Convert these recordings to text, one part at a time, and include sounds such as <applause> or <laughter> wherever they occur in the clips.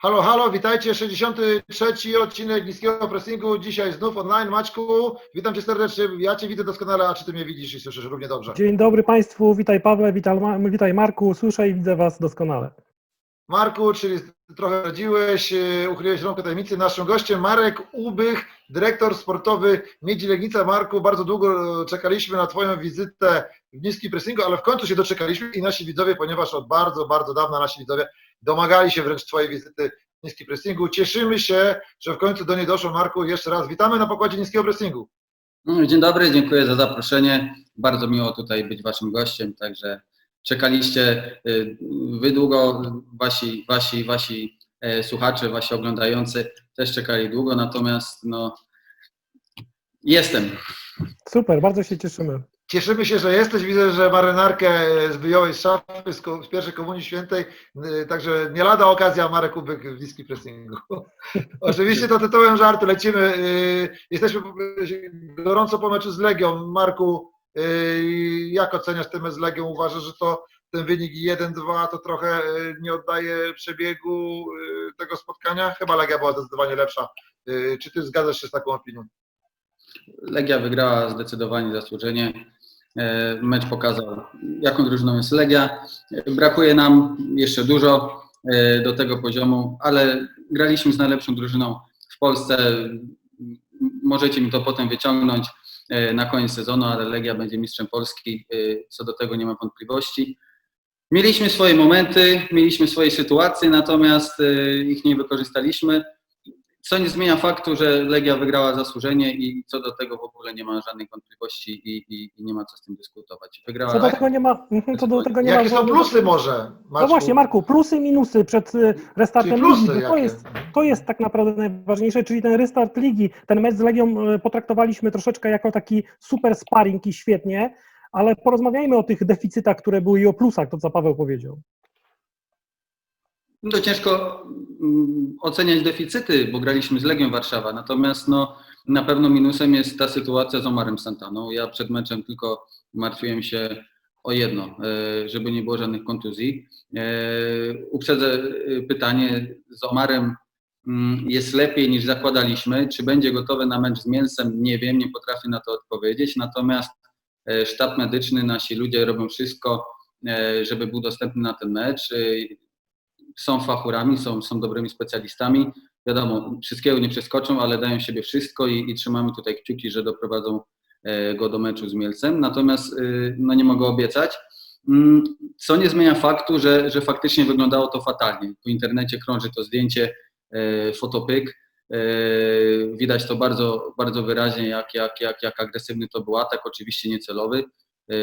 Halo, halo, witajcie, 63 odcinek niskiego pressingu, dzisiaj znów online. Maćku, witam Cię serdecznie, ja Cię widzę doskonale, a czy Ty mnie widzisz i słyszysz równie dobrze? Dzień dobry Państwu, witaj Pawle, witaj, witaj Marku, słyszę i widzę Was doskonale. Marku, czyli trochę radziłeś, yy, uchyliłeś rąkę tajemnicy. Naszym gościem Marek Ubych, dyrektor sportowy Miedzi Legnica. Marku, bardzo długo czekaliśmy na Twoją wizytę w niskim pressingu, ale w końcu się doczekaliśmy i nasi widzowie, ponieważ od bardzo, bardzo dawna nasi widzowie domagali się wręcz Twojej wizyty w niskim pressingu. Cieszymy się, że w końcu do niej doszło. Marku, jeszcze raz witamy na pokładzie niskiego pressingu. Dzień dobry, dziękuję za zaproszenie. Bardzo miło tutaj być Waszym gościem, także czekaliście y, Wy długo, Wasi, wasi, wasi e, słuchacze, Wasi oglądający też czekali długo, natomiast no, jestem. Super, bardzo się cieszymy. Cieszymy się, że jesteś. Widzę, że marynarkę wyjąłeś z szafy z, pierwszej komunii świętej, yy, także nie lada okazja Marek Kubek w niskim pressingu. <laughs> Oczywiście to tytułem żartu lecimy. Yy, Jesteśmy yy, gorąco po meczu z Legią. Marku, jak oceniasz ten mecz z Legią? Uważasz, że to ten wynik 1-2 to trochę nie oddaje przebiegu tego spotkania? Chyba Legia była zdecydowanie lepsza. Czy ty zgadzasz się z taką opinią? Legia wygrała zdecydowanie zasłużenie. E, Mecz pokazał, jaką drużyną jest Legia. Brakuje nam jeszcze dużo e, do tego poziomu, ale graliśmy z najlepszą drużyną w Polsce. Możecie mi to potem wyciągnąć e, na koniec sezonu, ale Legia będzie mistrzem Polski. Co do tego nie ma wątpliwości. Mieliśmy swoje momenty, mieliśmy swoje sytuacje, natomiast ich nie wykorzystaliśmy. Co nie zmienia faktu, że Legia wygrała zasłużenie i co do tego w ogóle nie ma żadnych wątpliwości i, i, i nie ma co z tym dyskutować. Wygrała Co do tego nie ma, mhm, co do tego nie Jakie ma. są plusy może? No właśnie, Marku, plusy, minusy przed y, restartem Czyli ligi. To jakie? jest, to jest tak naprawdę najważniejsze, czyli ten restart ligi. Ten mecz z Legią y, potraktowaliśmy troszeczkę jako taki super sparring i świetnie, ale porozmawiajmy o tych deficytach, które były i o plusach, to co Paweł powiedział. No ciężko mm, oceniać deficyty, bo graliśmy z Legią Warszawa, natomiast no, na pewno minusem jest ta sytuacja z Omarem Santaną. Ja przed meczem tylko martwiłem się o jedno, e, żeby nie było żadnych kontuzji. E, Uprzedzę e, pytanie, z Omarem mm, jest lepiej niż zakładaliśmy. Czy będzie gotowy na mecz z Mielsem? Nie wiem, nie potrafię na to odpowiedzieć, natomiast sztab medyczny, nasi ludzie robią wszystko, żeby był dostępny na ten mecz. Są fachurami, są, są dobrymi specjalistami. Wiadomo, wszystkiego nie przeskoczą, ale dają siebie wszystko i, i trzymamy tutaj kciuki, że doprowadzą e, go do meczu z Mielcem. Natomiast e, no nie mogę obiecać. Mm, Co nie zmienia faktu, że, że faktycznie wyglądało to fatalnie. Po internecie krąży to zdjęcie, e, fotopyk. Widać to bardzo, bardzo wyraźnie, jak, jak, jak, jak agresywny to był atak, oczywiście niecelowy.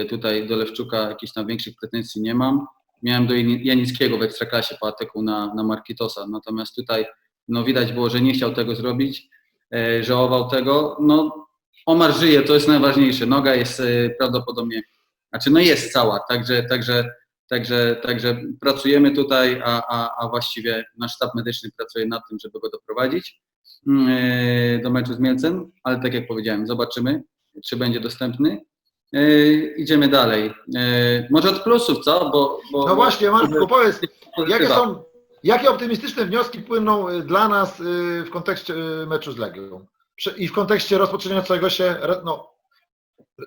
Tutaj do Lewczuka jakichś tam większych pretensji nie mam miałem do Jani- Janickiego w Ekstraklasie po ataku na, na Markitosa. Natomiast tutaj no, widać było, że nie chciał tego zrobić, e, żałował tego. No, Omar żyje, to jest najważniejsze. Noga jest e, prawdopodobnie, znaczy no jest cała, także, także, także, także pracujemy tutaj, a, a, a właściwie nasz sztab medyczny pracuje nad tym, żeby go doprowadzić mm, e, do meczu z Mielcem, ale tak jak powiedziałem, zobaczymy, czy będzie dostępny. E, Idziemy dalej. E, Może od plusów, co? Bo, bo, No właśnie, Marku, powiedz, jakie są, jakie optymistyczne wnioski płyną y, dla nas w kontekście meczu z Legią i w kontekście rozpoczynającego się no,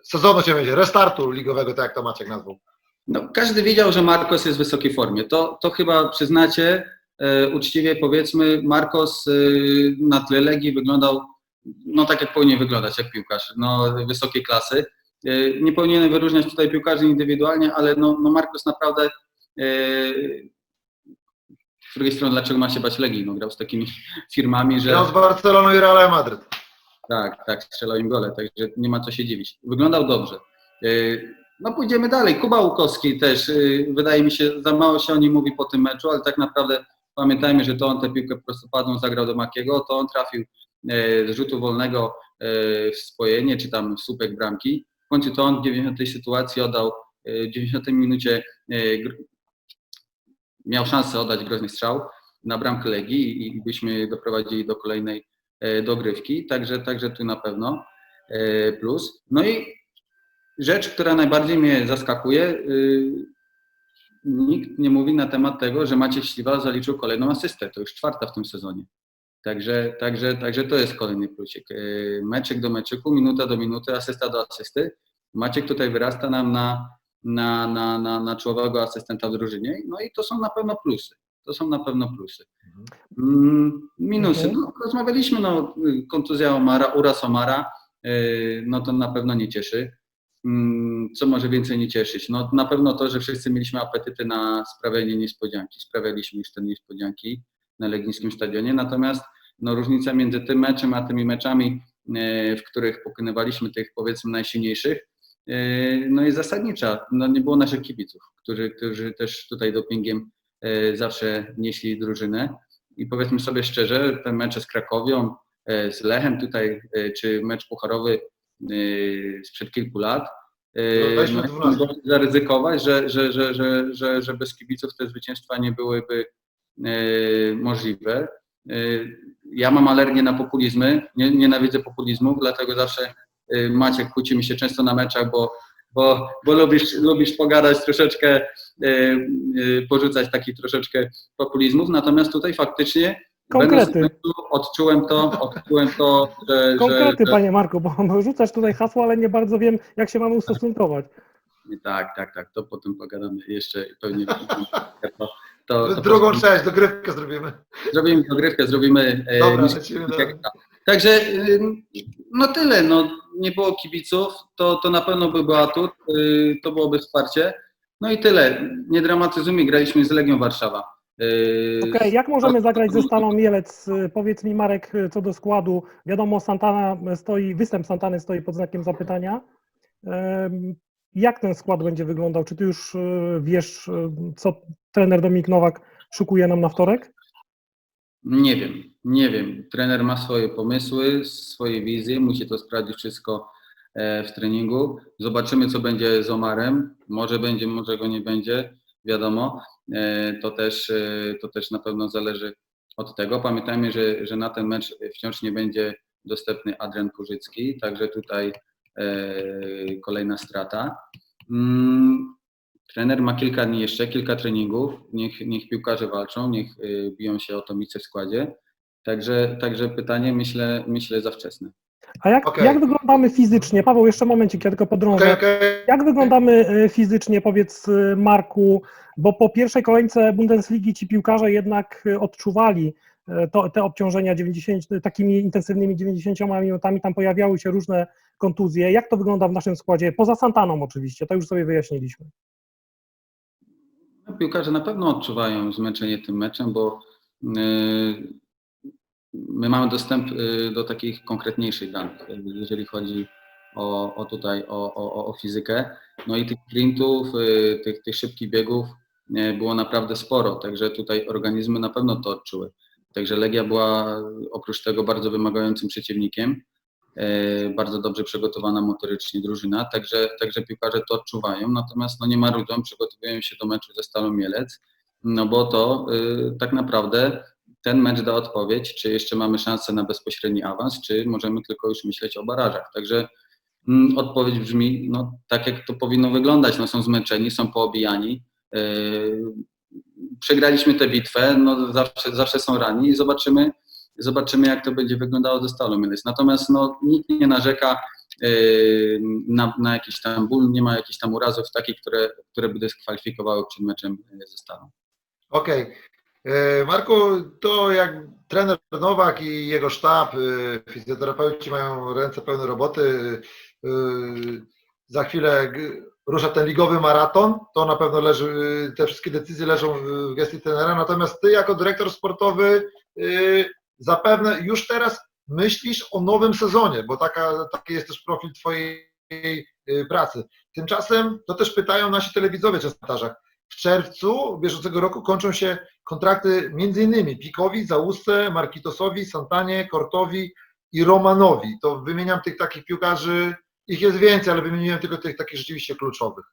sezonu, się będzie, restartu ligowego, tak jak to Maciek nazwał. No, każdy wiedział, że Marcos jest w wysokiej formie. To, to chyba przyznacie, e, uczciwie powiedzmy, Marcos e, na tle Legii wyglądał no tak, jak powinien wyglądać, jak piłkarz, no wysokiej klasy. E, nie powinienem wyróżniać tutaj piłkarzy indywidualnie, ale no, no Marcos naprawdę e, z drugiej strony, dlaczego ma się bać Legii? No, grał z takimi <laughs> firmami, że... Grał z Barceloną i Realem Madryt. Tak, tak, strzelał im gole, także nie ma co się dziwić. Wyglądał dobrze. Yy, No pójdziemy dalej. Kuba Łukowski też, wydaje mi się, za mało się o nim mówi po tym meczu, ale tak naprawdę pamiętajmy, że to on tę piłkę prostopadłą zagrał do Makiego, to on trafił z rzutu wolnego w spojenie, czy tam w słupek bramki. W końcu to on w 90 sytuacji oddał, yy, w 90 minucie gr- miał szansę oddać groźny strzał na bramkę Legii i, byśmy doprowadzili do kolejnej e, dogrywki, także, także tu na pewno e, plus. No i rzecz, która najbardziej mnie zaskakuje, nikt nie mówi na temat tego, że Maciek Śliwa zaliczył kolejną asystę. To już czwarta w tym sezonie. Także, także, także to jest kolejny plusik. Yy, Meczek do meczyku, minuta do minuty, asysta do asysty. Maciek tutaj wyrasta nam na, na, na, na, na czołowego asystenta w drużynie. No i to są na pewno plusy. To są na pewno plusy. Mm, Minusy. Mhm. No, rozmawialiśmy, no, kontuzja Omara, uraz Omara, yy, no to na pewno nie cieszy. Mm, Co może więcej nie cieszyć? No na pewno to, że wszyscy mieliśmy apetyty na sprawianie niespodzianki. Sprawialiśmy już te niespodzianki na Legnickim Stadionie, natomiast no, różnica między tym meczem a tymi meczami, yy, w których pokonywaliśmy tych powiedzmy najsilniejszych, yy, no jest zasadnicza. No nie było naszych kibiców, którzy, którzy też tutaj dopingiem yy, zawsze nieśli drużynę. I powiedzmy sobie szczerze, te mecze z Krakowią, e, z Lechem tutaj, e, czy mecz pucharowy e, sprzed kilku lat, e, No, no, 12. można zaryzykować, że, że, że, że, że, że bez kibiców te zwycięstwa nie byłyby e, możliwe. E, Ja mam alergię na populizmy, nie, nienawidzę populizmu, dlatego zawsze e, Maciek kłócimy się często na meczach, bo, bo, bo lubisz, lubisz pogadać troszeczkę, porzucać taki troszeczkę populizmów, natomiast tutaj faktycznie Konkrety. odczułem to, odczułem to, że, Konkrety, że, panie Marku, bo <laughs> rzucasz tutaj hasło, ale nie bardzo wiem, jak się mamy ustosunkować. tak, tak, tak, to potem pogadamy jeszcze pewnie <laughs> to, to, Drugą po- część, dogrywkę zrobimy. Zrobimy dogrywkę, zrobimy e, Dobra, lecimy dalej. Także y, no tyle, no nie było kibiców, to, to na pewno by był atut, y, to byłoby wsparcie. No i tyle, nie dramatyzujmy, graliśmy z Legią Warszawa. Y, Okej, jak możemy zagrać ze Stalą Mielec? Y, Powiedz mi, Marek, co do składu. Wiadomo, Santana stoi, występ Santany stoi pod znakiem zapytania. Jak ten skład będzie wyglądał? Czy ty już wiesz, co trener Dominik Nowak szukuje nam na wtorek? Nie wiem, nie wiem. Trener ma swoje pomysły, swoje wizje, musi to sprawdzić wszystko e, w treningu. Zobaczymy, co będzie z Omarem. Może będzie, może go nie będzie, wiadomo. E, To też, e, to też na pewno zależy od tego. Pamiętajmy, że, że na ten mecz wciąż nie będzie dostępny Adrian Kurzycki, także tutaj kolejna strata. Trener ma kilka dni jeszcze, kilka treningów. Niech, niech piłkarze walczą, niech y, biją się o to miejsce w składzie. Także, także pytanie myślę, myślę za wczesne. A jak, Okej. jak wyglądamy fizycznie? Paweł, jeszcze momencik, ja tylko podrążę. Okej, okej. Jak wyglądamy y, fizycznie, powiedz y, Marku, bo po pierwszej kolejce Bundesligi ci piłkarze jednak odczuwali to, te obciążenia 90, takimi intensywnymi 90 minutami, tam pojawiały się różne kontuzje. Jak to wygląda w naszym składzie? Poza Santaną oczywiście, to już sobie wyjaśniliśmy. Piłkarze na pewno odczuwają zmęczenie tym meczem, bo y, my mamy dostęp y, do takich konkretniejszych danych, jeżeli chodzi o, o tutaj o, o, o fizykę. No i tych sprintów, y, tych, tych szybkich biegów było naprawdę sporo, także tutaj organizmy na pewno to odczuły. Także Legia była oprócz tego bardzo wymagającym przeciwnikiem, bardzo dobrze przygotowana motorycznie drużyna, także, także piłkarze to odczuwają, natomiast no nie marudzą, przygotowują się do meczu ze Stalą Mielec, no bo to y, tak naprawdę ten mecz da odpowiedź, czy jeszcze mamy szansę na bezpośredni awans, czy możemy tylko już myśleć o barażach. Także mm, odpowiedź brzmi, no tak jak to powinno wyglądać, no są zmęczeni, są poobijani, y, przegraliśmy tę bitwę, no zawsze, zawsze są rani i zobaczymy, zobaczymy jak to będzie wyglądało ze Stalą. Natomiast no, nikt nie narzeka yy, na, na jakiś tam ból, nie ma jakichś tam urazów takich, które, które by dyskwalifikowały przed meczem yy, ze Stalą. Okej. E, Marku, to jak trener Nowak i jego sztab, fizjoterapeuci mają ręce pełne roboty, za chwilę rusza ten ligowy maraton, to na pewno leży, te wszystkie decyzje leżą w gestii trenera, natomiast ty jako dyrektor sportowy zapewne już teraz myślisz o nowym sezonie, bo taka, taki jest też profil twojej e, pracy. Tymczasem to też pytają nasi telewidzowie w komentarzach. W czerwcu bieżącego roku kończą się kontrakty innymi Pikowi, Załusce, Markitosowi, Santanie, Kortowi i Romanowi. To wymieniam tych takich piłkarzy, ich jest więcej, ale wymieniłem tylko tych takich rzeczywiście kluczowych.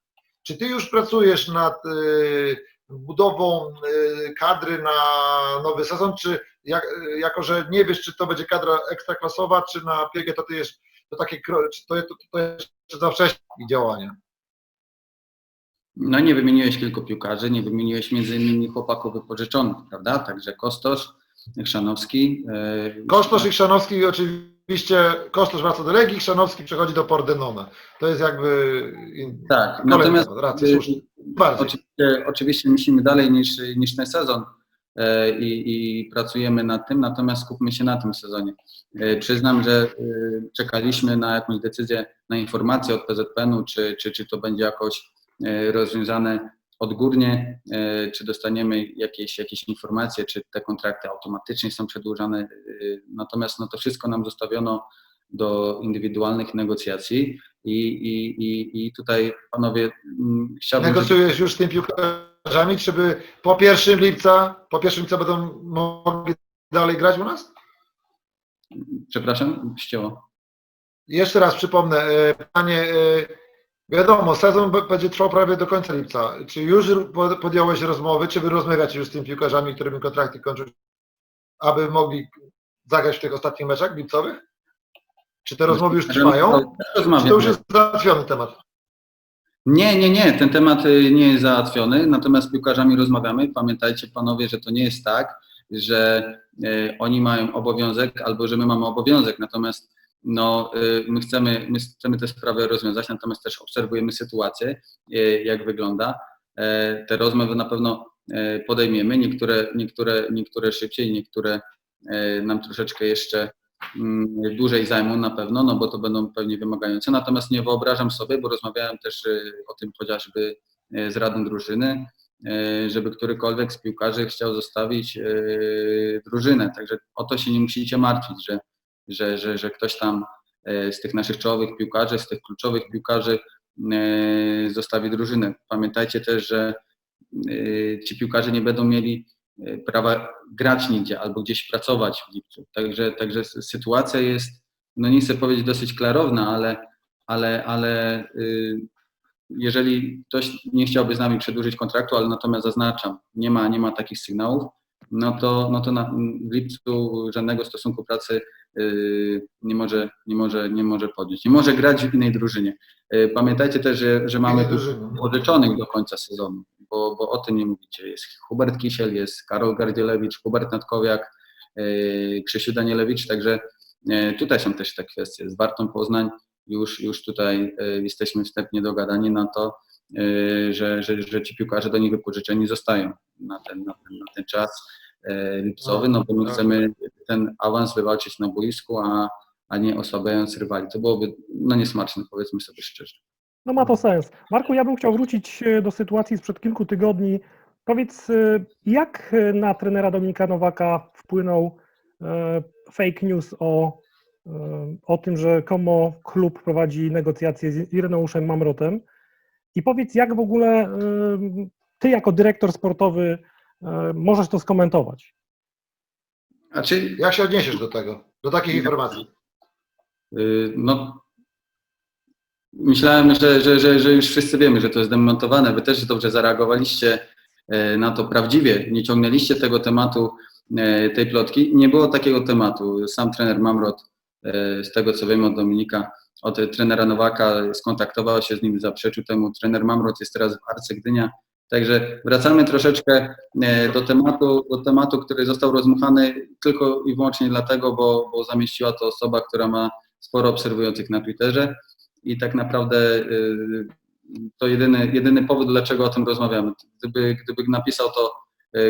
Czy ty już pracujesz nad y, budową y, kadry na nowy sezon, czy jak, y, jako, że nie wiesz, czy to będzie kadra ekstraklasowa, czy na piegę, to ty jest to takie, to, to, to jeszcze za wcześnie działania? No nie wymieniłeś kilku piłkarzy, nie wymieniłeś między innymi chłopaków wypożyczonych, prawda? Także Kostosz, Chrzanowski. e, Kosztosz i Chrzanowski oczywiście, Kosztosz wraca do Legii, Chrzanowski przechodzi do Pordenone. To jest jakby. Tak, natomiast racja, słusznie. Bardziej. Oczywiście, oczywiście myślimy dalej niż, niż ten sezon e, i, i pracujemy nad tym, natomiast skupmy się na tym sezonie. E, Przyznam, że e, czekaliśmy na jakąś decyzję, na informację od PZPN-u, czy, czy, czy to będzie jakoś e, rozwiązane odgórnie, e, czy dostaniemy jakieś, jakieś informacje, czy te kontrakty automatycznie są przedłużane. e, Natomiast no, to wszystko nam zostawiono do indywidualnych negocjacji i, i, i, i tutaj panowie mm, chciałbym... żeby- Negocjujesz już z tymi piłkarzami, czy by po 1 lipca, po 1 lipca będą mogli dalej grać u nas? Przepraszam, ścięło. Jeszcze raz przypomnę, e, pytanie, e, wiadomo, sezon będzie trwał prawie do końca lipca. Czy już po- podjąłeś rozmowy, czy wy rozmawiacie już z tymi piłkarzami, którymi kontrakty kończą, aby mogli zagrać w tych ostatnich meczach lipcowych? Czy te rozmowy już trwają? Czy to już jest załatwiony temat? Nie, nie, nie, ten temat y, nie jest załatwiony, natomiast z piłkarzami rozmawiamy. Pamiętajcie panowie, że to nie jest tak, że y, oni mają obowiązek albo że my mamy obowiązek, natomiast no, y, my, chcemy, my chcemy tę sprawę rozwiązać, natomiast też obserwujemy sytuację, y, jak wygląda. E, Te rozmowy na pewno e, podejmiemy, niektóre, niektóre, niektóre szybciej, niektóre e, nam troszeczkę jeszcze mm, dłużej zajmą na pewno, no bo to będą pewnie wymagające. Natomiast nie wyobrażam sobie, bo rozmawiałem też y, o tym chociażby z Radą Drużyny, żeby którykolwiek z piłkarzy chciał zostawić drużynę. Także o to się nie musicie martwić, że, że, że, że ktoś tam y, z tych naszych czołowych piłkarzy, z tych kluczowych piłkarzy y, zostawi drużynę. Pamiętajcie też, że y, ci piłkarze nie będą mieli prawa grać nigdzie albo gdzieś pracować w lipcu. Także, także sytuacja jest, no nie chcę powiedzieć dosyć klarowna, ale, ale, ale y, jeżeli ktoś nie chciałby z nami przedłużyć kontraktu, ale natomiast zaznaczam, nie ma, nie ma takich sygnałów, no to, no to na, w lipcu żadnego stosunku pracy y, nie, może, nie, może, nie może podjąć. Nie może grać w innej drużynie. Y, Pamiętajcie też, że, że mamy tu drużyny. pożyczonych do końca sezonu, bo, bo o tym nie mówicie. Jest Hubert Kisiel, jest Karol Gardzielewicz, Hubert Natkowiak, yy, Krzysiu Danielewicz, także yy, tutaj są też te kwestie. Z Wartą Poznań już, już tutaj yy, jesteśmy wstępnie dogadani na to, yy, że, że, że ci piłkarze do nich wypożyczeni zostają na ten, na ten, na ten czas yy, lipcowy, no bo my Tak. chcemy ten awans wywalczyć na boisku, a, a nie osłabiając rywali. To byłoby no, niesmaczne, powiedzmy sobie szczerze. No ma to sens. Marku, ja bym chciał wrócić e, do sytuacji sprzed kilku tygodni. Powiedz, e, jak e, na trenera Dominika Nowaka wpłynął fake news o, o tym, że Komo klub prowadzi negocjacje z Ireneuszem Mamrotem? I powiedz, jak w ogóle e, ty jako dyrektor sportowy e, możesz to skomentować? Znaczy, Jak się odniesiesz do tego, do takich informacji? Yy, No, myślałem, że, że, że, że już wszyscy wiemy, że to jest demontowane. Wy też dobrze zareagowaliście na to prawdziwie. Nie ciągnęliście tego tematu, tej plotki. Nie było takiego tematu. Sam trener Mamrot, z tego co wiem od Dominika, od trenera Nowaka, skontaktował się z nim, zaprzeczył temu. Trener Mamrot jest teraz w Arce Gdynia. Także wracamy troszeczkę e, do tematu, do tematu, który został rozmuchany tylko i wyłącznie dlatego, bo, bo zamieściła to osoba, która ma sporo obserwujących na Twitterze i tak naprawdę y, to jedyny, jedyny powód, dlaczego o tym rozmawiamy. Gdyby, gdyby napisał to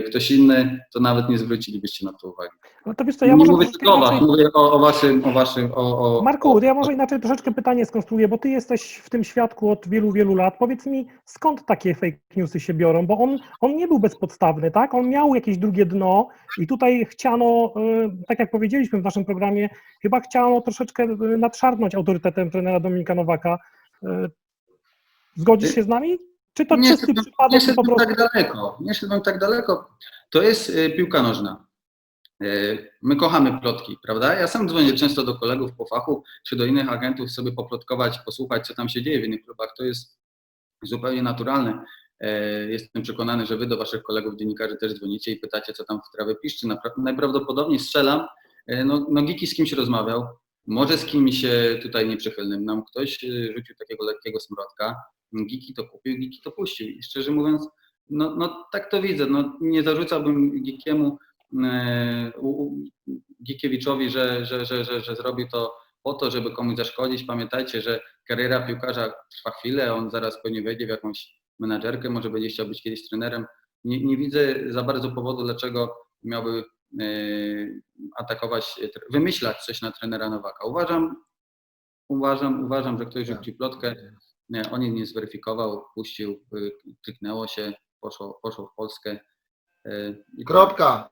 ktoś inny, to nawet nie zwrócilibyście na to uwagi. No to wiesz co, ja nie może mówię tylko o was, inaczej- mówię o, o waszym, o waszym, o, o, Marku, ja może inaczej troszeczkę pytanie skonstruuję, bo ty jesteś w tym świadku od wielu, wielu lat. Powiedz mi, skąd takie fake newsy się biorą? Bo on, on nie był bezpodstawny, tak? On miał jakieś drugie dno i tutaj chciano, y, tak jak powiedzieliśmy w naszym programie, chyba chciano troszeczkę y, nadszarpnąć autorytetem trenera Dominika Nowaka. Y, Zgodzisz się z nami? Czy to Nie czysty szedłbym- przypadek Nie i po prostu... tak daleko, nie szedłbym tak daleko. To jest y, piłka nożna. Y, My kochamy plotki, prawda? Ja sam dzwonię często do kolegów po fachu, czy do innych agentów, sobie poplotkować, posłuchać, co tam się dzieje w innych klubach. To jest zupełnie naturalne. Y, Jestem przekonany, że wy do waszych kolegów dziennikarzy też dzwonicie i pytacie, co tam w trawie piszczy. Najprawdopodobniej strzelam. y, No, no Giki z kimś rozmawiał, Może z kimś e, tutaj nieprzychylnym nam ktoś e, rzucił takiego lekkiego smrodka, Giki to kupił, Giki to puścił. I szczerze mówiąc, no, no tak to widzę. No, nie zarzucałbym Gikiemu, e, Gikiewiczowi, że, że, że, że, że zrobił to po to, żeby komuś zaszkodzić. Pamiętajcie, że kariera piłkarza trwa chwilę, on zaraz pewnie wejdzie w jakąś menadżerkę, może będzie chciał być kiedyś trenerem. Nie, nie widzę za bardzo powodu, dlaczego miałby atakować, e, tre- wymyślać coś na trenera Nowaka. Uważam, uważam, uważam, że ktoś rzucił plotkę, on jej nie zweryfikował, puścił, y, kliknęło się, poszło, poszło w Polskę. y, i Kropka.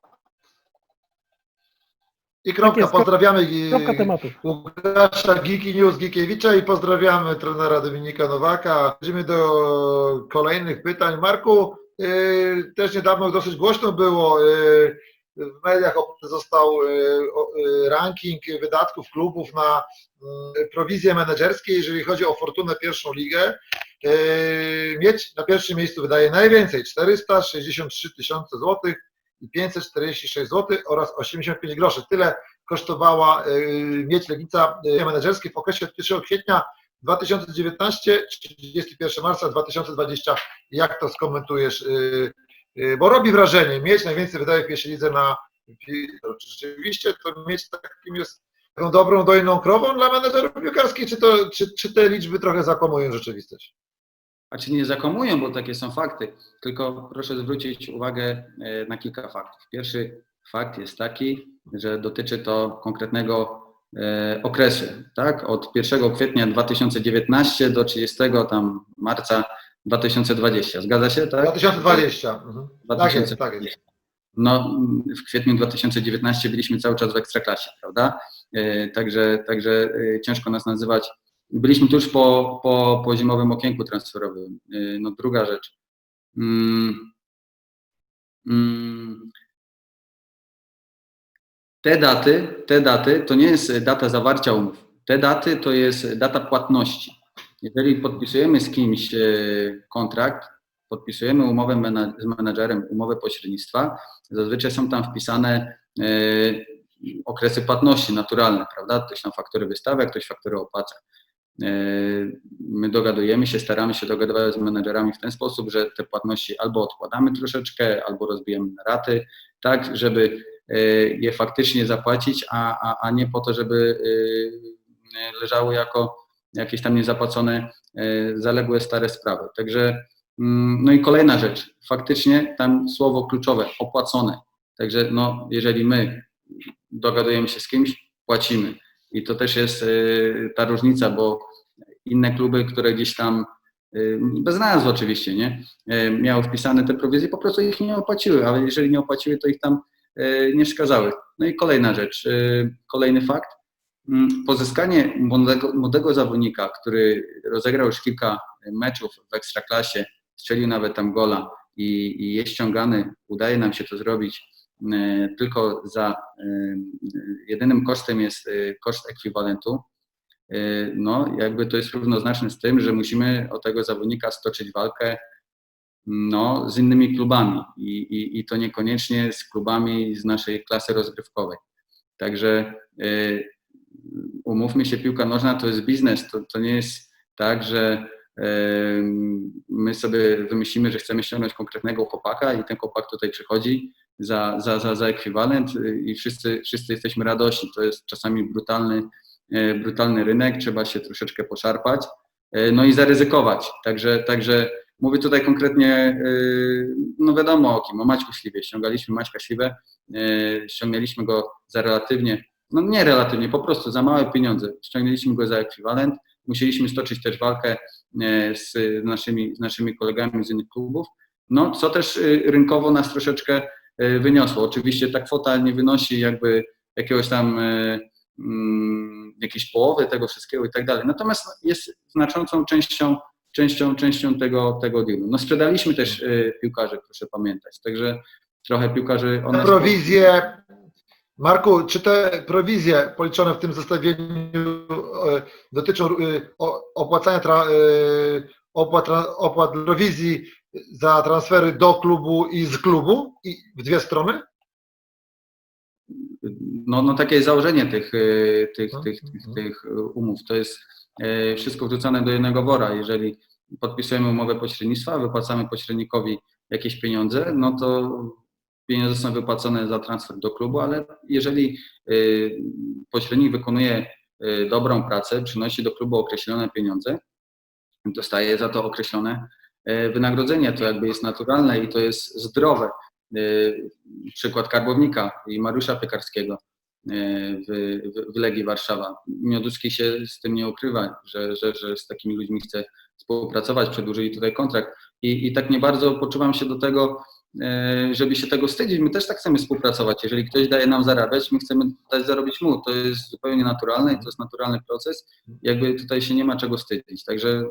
I kropka. jest, krop- Pozdrawiamy Kropka Gi- tematu. Łukasza Giki News Gikiewicza i pozdrawiamy trenera Dominika Nowaka. Przechodzimy do kolejnych pytań. Marku, yy, też niedawno dosyć głośno było, yy, w mediach został o- yy, ranking wydatków klubów na yy, prowizje menedżerskie, jeżeli chodzi o Fortunę pierwszą ligę. Mieć na pierwszym miejscu wydaje najwięcej 463 tysiące złotych i 546 zł oraz 85 groszy. Tyle kosztowała y, mieć Legnica y, menedżerskie w okresie od 1 kwietnia 2019 31 marca 2020. Jak to skomentujesz? Y, Bo robi wrażenie, mieć najwięcej wydaje w pierwszej lidze na rzeczywiście to mieć takim jest taką dobrą dojną krową dla menedżerów piłkarskich, czy, to, czy, czy te liczby trochę zakłamują rzeczywistość? A czy nie zakomują, bo takie są fakty, tylko proszę zwrócić uwagę e, na kilka faktów. Pierwszy fakt jest taki, że dotyczy to konkretnego e, okresu, tak? Od 1 kwietnia 2019 do 30 tam marca 2020. Zgadza się, tak? 2020. Mhm. Tak jest, 2020. tak jest. No, w kwietniu 2019 byliśmy cały czas w Ekstraklasie, prawda? E, Także, także e, ciężko nas nazywać. Byliśmy tuż po, po, po zimowym okienku transferowym. E, No, druga rzecz. Mm, mm, Te daty, te daty to nie jest data zawarcia umów. Te daty to jest data płatności. Jeżeli podpisujemy z kimś e, kontrakt, podpisujemy umowę z menadżerem, umowę pośrednictwa, zazwyczaj są tam wpisane e, okresy płatności naturalne, prawda? Ktoś tam faktury wystawia, ktoś faktury opłaca. E, My dogadujemy się, staramy się dogadywać z menedżerami w ten sposób, że te płatności albo odkładamy troszeczkę, albo rozbijamy na raty, tak, żeby je faktycznie zapłacić, a, a, a nie po to, żeby leżały jako jakieś tam niezapłacone e, zaległe stare sprawy. Także mm, no i kolejna rzecz, faktycznie tam słowo kluczowe, opłacone. Także no, jeżeli my dogadujemy się z kimś, płacimy. I to też jest e, ta różnica, bo inne kluby, które gdzieś tam, e, bez nazw oczywiście, nie, miały wpisane te prowizje, po prostu ich nie opłaciły, ale jeżeli nie opłaciły, to ich tam nie wskazały. No i kolejna rzecz, kolejny fakt, pozyskanie młodego, młodego zawodnika, który rozegrał już kilka meczów w Ekstraklasie, strzelił nawet tam gola i, i jest ściągany, udaje nam się to zrobić e, tylko za e, jedynym kosztem jest e, koszt ekwiwalentu, no jakby to jest równoznaczne z tym, że musimy o tego zawodnika stoczyć walkę no, z innymi klubami i, i, i to niekoniecznie z klubami z naszej klasy rozgrywkowej. Także umówmy się, piłka nożna to jest biznes, to, to nie jest tak, że e, my sobie wymyślimy, że chcemy ściągnąć konkretnego chłopaka i ten chłopak tutaj przychodzi za, za, za, za ekwiwalent y, i wszyscy, wszyscy jesteśmy radośni. To jest czasami brutalny, e, brutalny rynek, trzeba się troszeczkę poszarpać, e, no i zaryzykować. Także, także mówię tutaj konkretnie, no wiadomo o kim, o Maćku Śliwie. Ściągaliśmy Maćka Śliwę, ściągnęliśmy go za relatywnie no nie relatywnie, po prostu za małe pieniądze. Ściągnęliśmy go za ekwiwalent, musieliśmy stoczyć też walkę e, z naszymi, z naszymi kolegami z innych klubów, no co też y, rynkowo nas troszeczkę y, wyniosło. Oczywiście ta kwota nie wynosi jakby jakiegoś tam mm, jakiejś połowy tego wszystkiego i tak dalej, natomiast jest znaczącą częścią częścią, częścią tego, tego dealu. No sprzedaliśmy też piłkarzy, proszę pamiętać, także trochę piłkarzy... Te prowizje, Marku, czy te prowizje policzone w tym zestawieniu e, dotyczą e, opłacania tra, e, opłat, opłat prowizji za transfery do klubu i z klubu i w dwie strony? no, no takie jest założenie tych, tych, Mhm. tych, tych, tych umów. To jest wszystko wrzucane do jednego wora. Jeżeli podpisujemy umowę pośrednictwa, wypłacamy pośrednikowi jakieś pieniądze, no to pieniądze są wypłacone za transfer do klubu, ale jeżeli y, pośrednik wykonuje y, dobrą pracę, przynosi do klubu określone pieniądze, dostaje za to określone y, wynagrodzenie. To jakby jest naturalne i to jest zdrowe. Przykład Karbownika i Mariusza Piekarskiego w, w, Legii Warszawa. Mioduski się z tym nie ukrywa, że, że, że z takimi ludźmi chce współpracować, przedłużyli tutaj kontrakt i, i tak nie bardzo poczuwam się do tego, żeby się tego wstydzić. My też tak chcemy współpracować. Jeżeli ktoś daje nam zarabiać, my chcemy dać zarobić mu. To jest zupełnie naturalne i to jest naturalny proces. Jakby tutaj się nie ma czego wstydzić. Także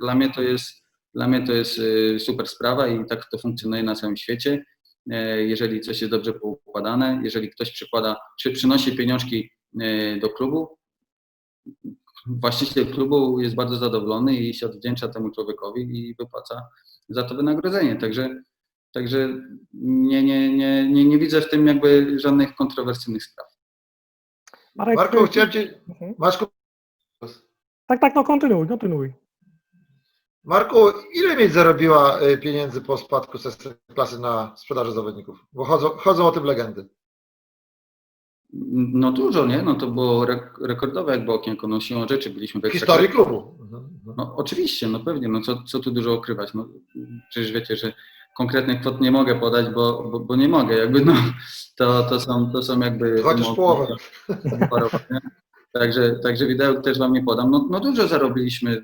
dla mnie to jest, dla mnie to jest e, super sprawa i tak to funkcjonuje na całym świecie. E, Jeżeli coś jest dobrze poukładane, jeżeli ktoś przykłada, czy przynosi pieniążki e, do klubu, właściciel klubu jest bardzo zadowolony i się odwdzięcza temu człowiekowi i wypłaca za to wynagrodzenie. Także, także nie, nie, nie, nie, nie widzę w tym jakby żadnych kontrowersyjnych spraw. Marek, Marku, chciałem Ci... Mhm. Tak, tak, no kontynuuj, kontynuuj. Marku, ile mieć zarobiła y, pieniędzy po spadku z klasy na sprzedaży zawodników? Bo chodzą, chodzą o tym legendy. No dużo, nie? No to było rek- rekordowe jakby okienko, no siłą rzeczy byliśmy w W historii klubu. Mhm, mhm. No oczywiście, no pewnie, no co, co tu dużo ukrywać, no przecież wiecie, że konkretnych kwot nie mogę podać, bo, bo, bo nie mogę, jakby no, to, to, są, to są jakby... Chociaż umowy połowę. <laughs> Także, także widełek też Wam nie podam. No, no dużo zarobiliśmy,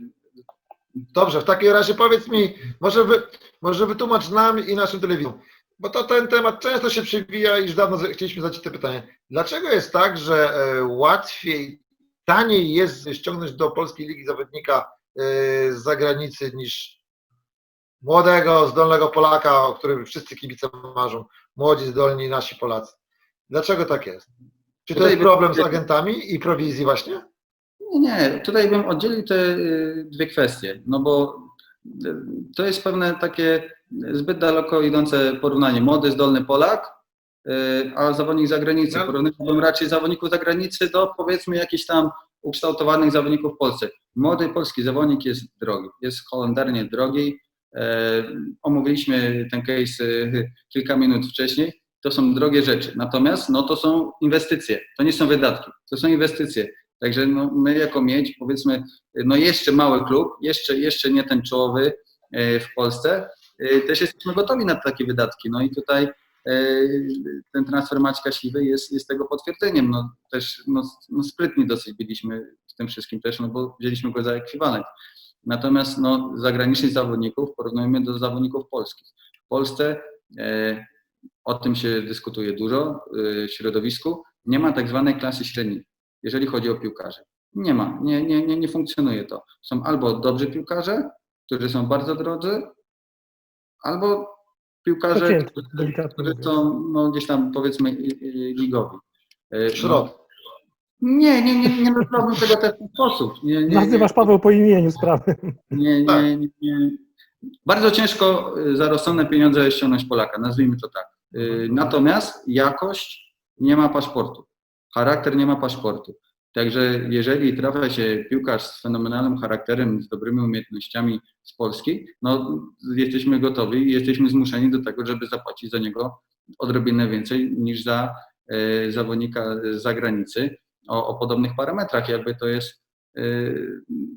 Dobrze, w takim razie powiedz mi, może, wy, może wytłumacz nam i naszym telewizjom, bo to ten temat często się przewija i już dawno chcieliśmy zadać to pytanie. Dlaczego jest tak, że e, łatwiej, taniej jest ściągnąć do Polskiej Ligi zawodnika e, z zagranicy niż młodego, zdolnego Polaka, o którym wszyscy kibice marzą, młodzi, zdolni nasi Polacy. Dlaczego tak jest? Czy to jest problem z agentami i prowizji właśnie? Nie, tutaj bym oddzielił te y, dwie kwestie, no bo y, to jest pewne takie zbyt daleko idące porównanie. Młody, zdolny Polak, y, a zawodnik z zagranicy. No. Porównywałbym raczej zawodników z zagranicy do powiedzmy jakichś tam ukształtowanych zawodników w Polsce. Młody polski zawodnik jest drogi, jest holendarnie drogi. E, Omówiliśmy ten case y, kilka minut wcześniej. To są drogie rzeczy. Natomiast no, to są inwestycje, to nie są wydatki, to są inwestycje. Także no, my jako mieć, powiedzmy, no jeszcze mały klub, jeszcze, jeszcze nie ten czołowy e, w Polsce, e, też jesteśmy gotowi na takie wydatki. No i tutaj ten transfer Maćka Siwy jest, jest tego potwierdzeniem. No też no, no sprytni dosyć byliśmy w tym wszystkim też, no bo wzięliśmy go za ekwiwalent. Natomiast no, zagranicznych zawodników porównujemy do zawodników polskich. W Polsce e, o tym się dyskutuje dużo e, w środowisku. Nie ma tak zwanej klasy średniej jeżeli chodzi o piłkarzy. Nie ma, nie, nie, nie, nie funkcjonuje to. Są albo dobrzy piłkarze, którzy są bardzo drodzy, albo piłkarze, Przeciętni, którzy, którzy są no, gdzieś tam powiedzmy ligowi. E, Środ. Nie, nie, nie, nie nazwałbym tego w ten sposób. Nie, nie, nie, Nazywasz Paweł po imieniu sprawy. nie, Tak. nie, nie, nie. Bardzo ciężko y, za rozsądne pieniądze ściągnąć Polaka, nazwijmy to tak. Y, Natomiast jakość nie ma paszportu, charakter nie ma paszportu. Także jeżeli trafia się piłkarz z fenomenalnym charakterem, z dobrymi umiejętnościami z Polski, no jesteśmy gotowi i jesteśmy zmuszeni do tego, żeby zapłacić za niego odrobinę więcej niż za e, zawodnika z zagranicy o, o podobnych parametrach. Jakby to jest, e,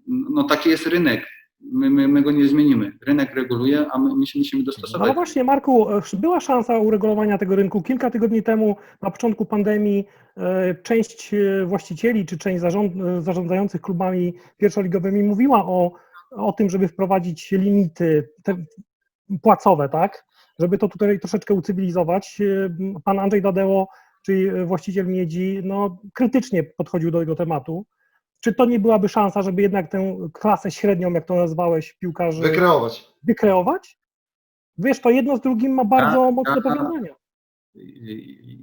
no taki jest rynek. My, my, my go nie zmienimy. Rynek reguluje, a my, my się musimy No dostosować. właśnie, Marku, e, była szansa uregulowania tego rynku. Kilka tygodni temu, na początku pandemii, e, część e, właścicieli czy część zarząd, zarządzających klubami pierwszoligowymi mówiła o, o tym, żeby wprowadzić limity płacowe, tak? Żeby to tutaj troszeczkę ucywilizować. Pan Andrzej Dadeło, czyli właściciel Miedzi, no, krytycznie podchodził do tego tematu. Czy to nie byłaby szansa, żeby jednak tę klasę średnią, jak to nazwałeś, piłkarzy Wykreować. wykreować? Wiesz, to jedno z drugim ma bardzo Tak, mocne tak. powiązania.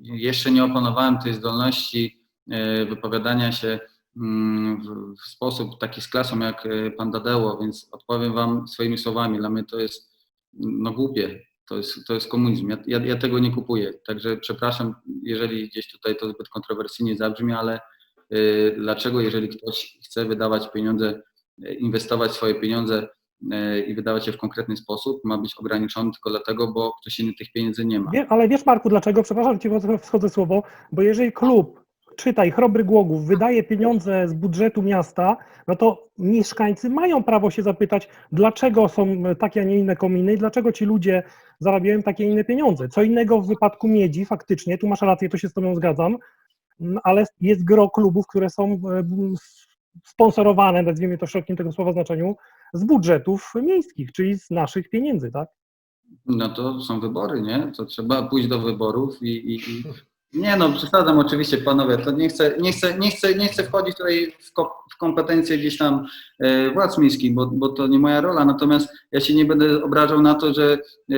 Jeszcze nie opanowałem tej zdolności e, wypowiadania się mm, w, w sposób taki z klasą jak e, pan Dadeło, więc odpowiem wam swoimi słowami. Dla mnie to jest no głupie. To jest, to jest komunizm. Ja, ja, ja tego nie kupuję. Także przepraszam, jeżeli gdzieś tutaj to zbyt kontrowersyjnie zabrzmi, ale y, dlaczego, jeżeli ktoś chce wydawać pieniądze, y, inwestować swoje pieniądze y, i wydawać je w konkretny sposób, ma być ograniczony tylko dlatego, bo ktoś inny tych pieniędzy nie ma. Wie, ale wiesz, Marku, dlaczego? Przepraszam, ci wchodzę słowo, bo jeżeli klub, czytaj, Chrobry Głogów, wydaje pieniądze z budżetu miasta, no to mieszkańcy mają prawo się zapytać, dlaczego są takie, a nie inne kominy i dlaczego ci ludzie zarabiają takie, inne pieniądze. Co innego w wypadku miedzi, faktycznie, tu masz rację, to się z tobą zgadzam, m, ale jest gro klubów, które są e, sponsorowane, nazwijmy to w szerokim tego słowa znaczeniu, z budżetów miejskich, czyli z naszych pieniędzy, tak? No to są wybory, nie? To trzeba pójść do wyborów i. i, i... Nie no, przesadzam oczywiście panowie, to nie chcę, nie chcę, nie chcę, nie chcę wchodzić tutaj w, ko- w kompetencje gdzieś tam e, władz miejskich, bo, bo to nie moja rola, natomiast ja się nie będę obrażał na to, że e,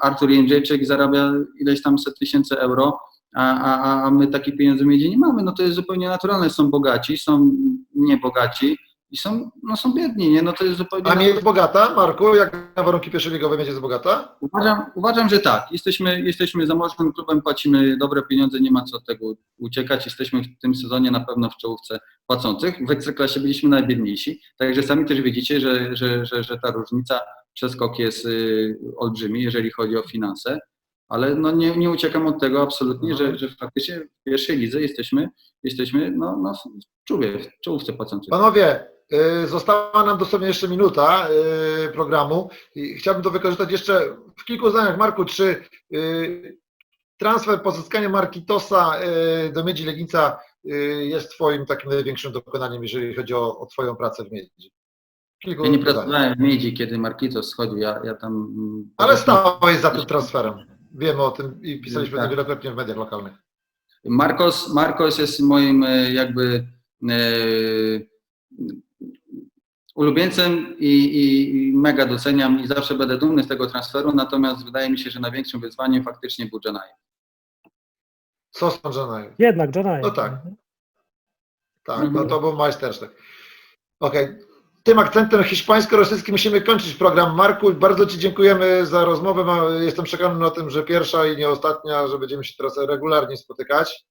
Artur Jędrzejczyk zarabia ileś tam set tysięcy euro, a, a, a my takich pieniędzy w nie mamy, no to jest zupełnie naturalne, są bogaci, są niebogaci i są, no są biedni, nie? No to jest zupełnie A miedź bogata, Marku, jak na warunki pierwszoligowe miedź jest bogata? Uważam, uważam, że tak. Jesteśmy, jesteśmy zamożnym klubem, płacimy dobre pieniądze, nie ma co od tego uciekać. Jesteśmy w tym sezonie na pewno w czołówce płacących. W Ekstraklasie byliśmy najbiedniejsi, także sami też widzicie, że, że, że, że ta różnica, przeskok jest y, olbrzymi, jeżeli chodzi o finanse, ale no nie, nie uciekam od tego absolutnie, że, że faktycznie w pierwszej lidze jesteśmy, jesteśmy no, no, w czołówce, w czołówce płacących. Panowie, została nam dosłownie jeszcze minuta y, programu i chciałbym to wykorzystać jeszcze w kilku zdaniach. Marku, czy y, transfer, pozyskanie Markitosa y, do Miedzi Legnica y, jest Twoim takim największym dokonaniem, jeżeli chodzi o, o Twoją pracę w Miedzi? Kilku Ja nie pracowałem w Miedzi, kiedy Markitos schodził, ja, ja tam... mm, Ale stałeś za tym transferem. Wiemy o tym i pisaliśmy Tak. to wielokrotnie w mediach lokalnych. Marcos, Marcos jest moim e, jakby e, ulubieńcem i, i, i mega doceniam i zawsze będę dumny z tego transferu, natomiast wydaje mi się, że największym wyzwaniem faktycznie był Janaj. Co sądzone? Jednak, Janaj. No tak. Tak, Mhm. no to był majstersztyk. Okej. Tym akcentem hiszpańsko-rosyjskim musimy kończyć program. Marku, bardzo Ci dziękujemy za rozmowę. Jestem przekonany o tym, że pierwsza i nie ostatnia, że będziemy się teraz regularnie spotykać.